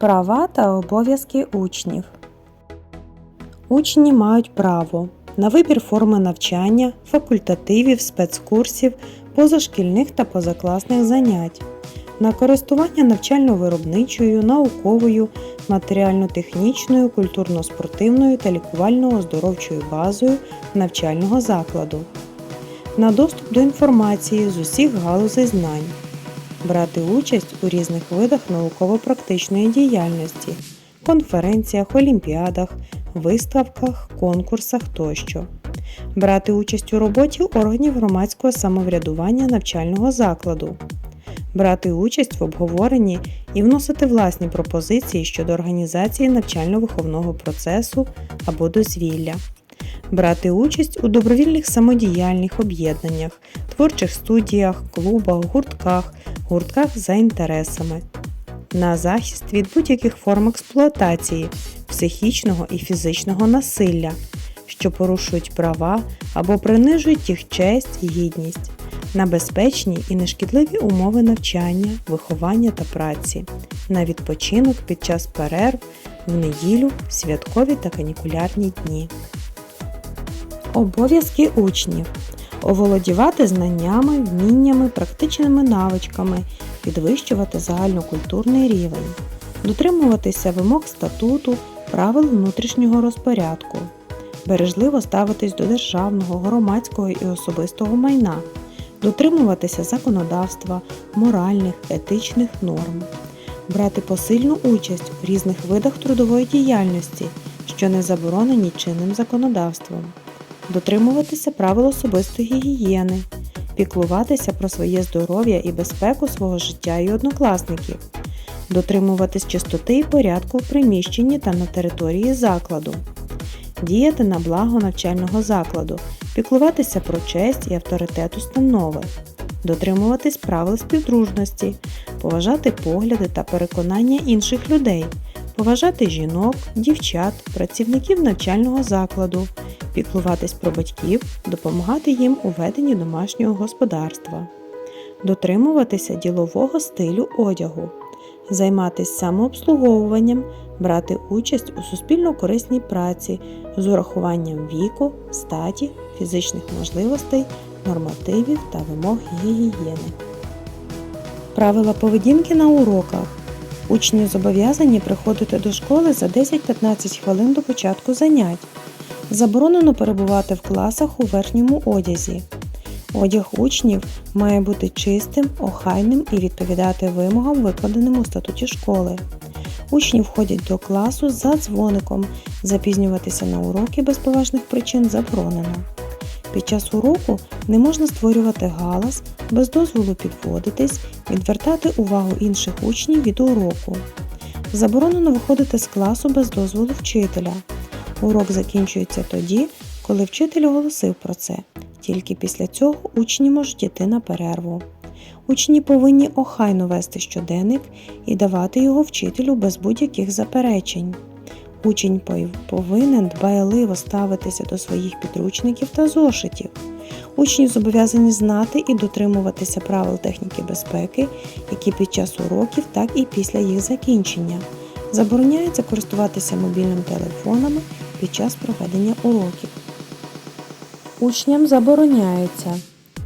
Права та обов'язки учнів. Учні мають право на вибір форми навчання, факультативів, спецкурсів, позашкільних та позакласних занять, на користування навчально-виробничою, науковою, матеріально-технічною, культурно-спортивною та лікувально-оздоровчою базою навчального закладу, на доступ до інформації з усіх галузей знань, брати участь у різних видах науково-практичної діяльності, конференціях, олімпіадах, виставках, конкурсах тощо, брати участь у роботі органів громадського самоврядування навчального закладу, брати участь в обговоренні і вносити власні пропозиції щодо організації навчально-виховного процесу або дозвілля. Брати участь у добровільних самодіяльних об'єднаннях, творчих студіях, клубах, гуртках, гуртках за інтересами, на захист від будь-яких форм експлуатації, психічного і фізичного насилля, що порушують права або принижують їх честь і гідність, на безпечні і нешкідливі умови навчання, виховання та праці, на відпочинок під час перерв, в неділю, святкові та канікулярні дні. Обов'язки учнів оволодівати знаннями, вміннями, практичними навичками, підвищувати загальнокультурний рівень, дотримуватися вимог статуту, правил внутрішнього розпорядку, бережливо ставитись до державного, громадського і особистого майна, дотримуватися законодавства, моральних, етичних норм, брати посильну участь у різних видах трудової діяльності, що не заборонені чинним законодавством дотримуватися правил особистої гігієни, піклуватися про своє здоров'я і безпеку свого життя і однокласників, дотримуватись чистоти і порядку в приміщенні та на території закладу, діяти на благо навчального закладу, піклуватися про честь і авторитет установи, дотримуватись правил співдружності, поважати погляди та переконання інших людей. Поважати жінок, дівчат, працівників навчального закладу, піклуватись про батьків, допомагати їм у веденні домашнього господарства, дотримуватися ділового стилю одягу, займатися самообслуговуванням, брати участь у суспільно корисній праці з урахуванням віку, статі, фізичних можливостей, нормативів та вимог гігієни. Правила поведінки на уроках. Учні зобов'язані приходити до школи за 10-15 хвилин до початку занять. Заборонено перебувати в класах у верхньому одязі. Одяг учнів має бути чистим, охайним і відповідати вимогам, викладеним у статуті школи. Учні входять до класу за дзвоником. Запізнюватися на уроки без поважних причин заборонено. Під час уроку не можна створювати галас, без дозволу підводитись, відвертати увагу інших учнів від уроку. Заборонено виходити з класу без дозволу вчителя. Урок закінчується тоді, коли вчитель оголосив про це. Тільки після цього учні можуть йти на перерву. Учні повинні охайно вести щоденник і давати його вчителю без будь-яких заперечень. Учень повинен дбайливо ставитися до своїх підручників та зошитів. Учні зобов'язані знати і дотримуватися правил техніки безпеки, які під час уроків, так і після їх закінчення. Забороняється користуватися мобільними телефонами під час проведення уроків. Учням забороняється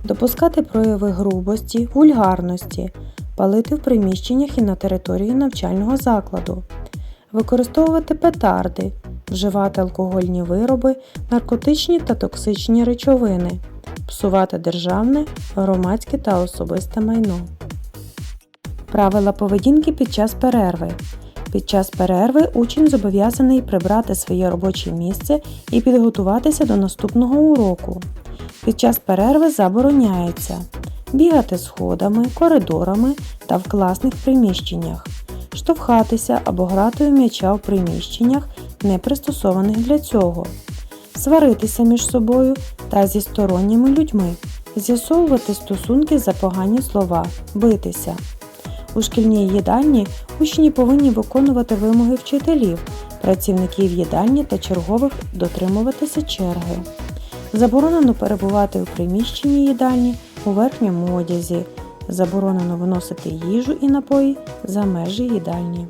допускати прояви грубості, вульгарності, палити в приміщеннях і на території навчального закладу, використовувати петарди, вживати алкогольні вироби, наркотичні та токсичні речовини, псувати державне, громадське та особисте майно. Правила поведінки під час перерви. Під час перерви учень зобов'язаний прибрати своє робоче місце і підготуватися до наступного уроку. Під час перерви забороняється бігати сходами, коридорами та в класних приміщеннях, штовхатися або грати у м'яча в приміщеннях, не пристосованих для цього, сваритися між собою та зі сторонніми людьми, з'ясовувати стосунки за погані слова, битися. У шкільній їдальні учні повинні виконувати вимоги вчителів, працівників їдальні та чергових дотримуватися черги. Заборонено перебувати у приміщенні їдальні у верхньому одязі. Заборонено виносити їжу і напої за межі їдальні.